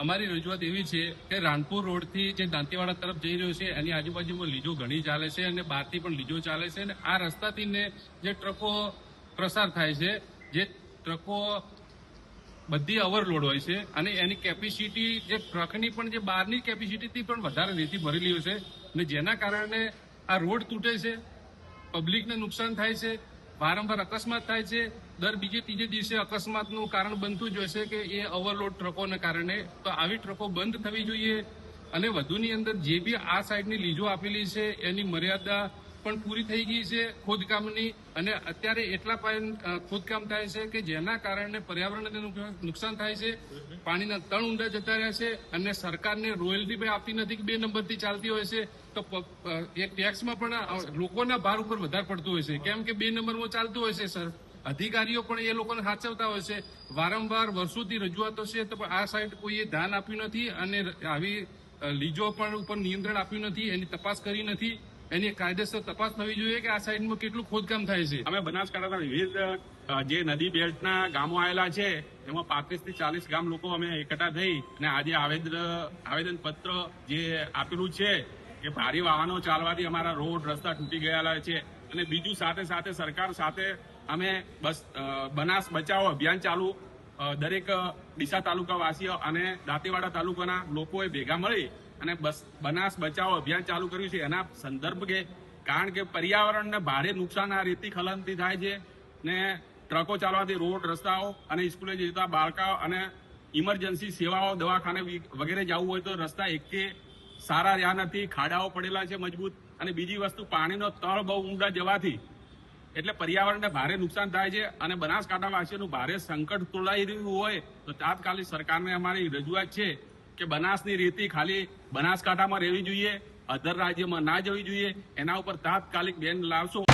અમારી રજૂઆત એવી છે કે રાણપુર રોડથી જે દાંતીવાડા તરફ જઈ રહ્યો છે, એની આજુબાજુમાં લીજો ઘણી ચાલે છે અને બહારથી પણ લીજો ચાલે છે અને આ રસ્તાથી જે ટ્રકો પ્રસાર થાય છે, જે ટ્રકો બધી ઓવરલોડ હોય છે અને એની કેપેસિટી જે ટ્રકની પણ જે બહારની કેપેસિટીથી પણ વધારે રેતી ભરેલી હોય છે અને જેના કારણે આ રોડ તૂટે છે પબ્લિકને નુકસાન થાય છે વારંવાર અકસ્માત થાય છે. દર બીજે ત્રીજે દિવસે અકસ્માતનું કારણ બનતું જ છે કે એ ઓવરલોડ ટ્રકોને કારણે. તો આવી ટ્રકો બંધ થવી જોઈએ. અને વધુની અંદર જે બી આ સાઈડની લીજો આપેલી છે, એની મર્યાદા પણ પૂરી થઈ ગઈ છે ખોદકામની અને અત્યારે એટલા પાયે ખોદકામ થાય છે કે જેના કારણે પર્યાવરણને નુકસાન થાય છે. પાણીના તળ ઊંડા જતા રહ્યા છે અને સરકારને રોયલ્ટી પણ આપતી નથી કે બે નંબરથી ચાલતી હોય છે. તો એ ટેક્સમાં પણ લોકોના ભાર ઉપર વધારે પડતું હોય છે. કેમ કે બે નંબરમાં ચાલતું હોય છે, સર? અધિકારીઓ પણ એ લોકોને સાચવતા હોય છે. વારંવાર વર્ષોથી રજૂઆતો છે, તો આ સાઈડ કોઈએ ધ્યાન આપ્યું નથી અને આવી લીજો પણ ઉપર નિયંત્રણ આપ્યું નથી, એની તપાસ કરી નથી. એની કાયદેસર તપાસ થવી જોઈએ કે આ સાઈડમાં કેટલું ખોદકામ થાય છે. અમે બનાસકાંઠાના વિવિધ જે નદી બેલ્ટના ગામો આવેલા છે, એમાં પાંત્રીસથી ચાલીસ ગામ લોકો અમે એકઠા થઈ અને આજે આવેદન આવેદન પત્ર જે આપેલું છે કે ભારે વાહનો ચાલવાથી અમારા રોડ, રસ્તા તૂટી ગયેલા છે અને બીજું સાથે સાથે સરકાર સાથે અમે બસ બનાસ બચાવો અભિયાન ચાલુ દરેક ડીસા તાલુકા વાસીઓ અને દાંતીવાડા તાલુકાના લોકોએ ભેગા મળી અને બસ, બનાસ બચાવો અભિયાન ચાલુ કર્યું છે. એના સંદર્ભે કારણ કે પર્યાવરણને ભારે નુકસાન આ રેતી ખલનથી થાય છે ને ટ્રકો ચાલવાથી રોડ, રસ્તાઓ અને સ્કૂલે જતા બાળકાઓ અને ઇમરજન્સી સેવાઓ, દવાખાને વગેરે જવું હોય તો રસ્તા એકે સારા રહ્યા નથી, ખાડાઓ પડેલા છે મજબૂત અને બીજી વસ્તુ પાણીનો તળ બહુ ઊંડા જવાથી એટલે પર્યાવરણને ભારે નુકસાન થાય છે અને બનાસકાંઠાવાસીઓનું ભારે સંકટ તોડાઈ રહ્યું હોય તો તાત્કાલિક સરકારને અમારી રજૂઆત છે કે બનાસની રેતી ખાલી બનાસકાંઠામાં રહેવી જોઈએ, અધર રાજ્યમાં ના જવી જોઈએ. એના ઉપર તાત્કાલિક બેન લાવશો.